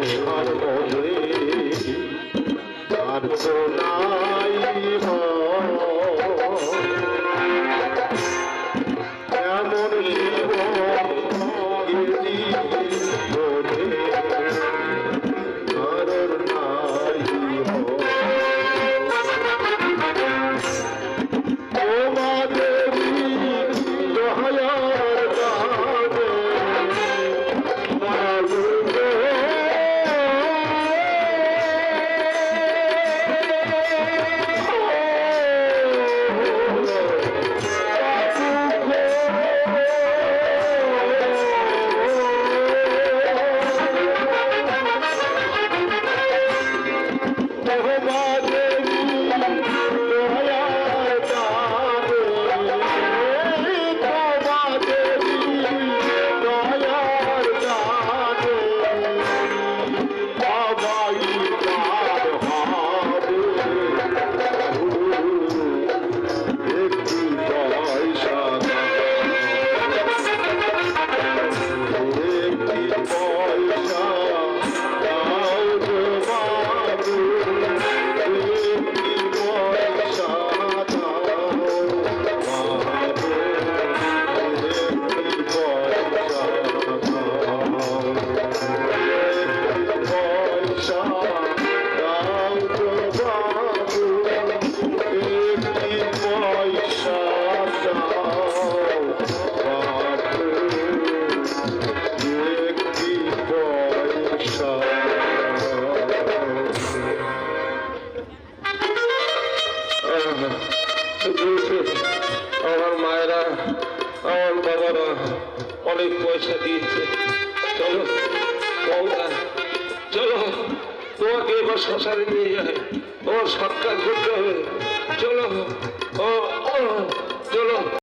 সংসার মনে আর তো আমার মায়েরা আমার বাবারা অনেক পয়সা দিয়েছে। চলো বৌদা চলো তোমাকে এবার শ্মশানে নিয়ে যায় তোমার সৎকার করতে হবে। চলো ও, চলো।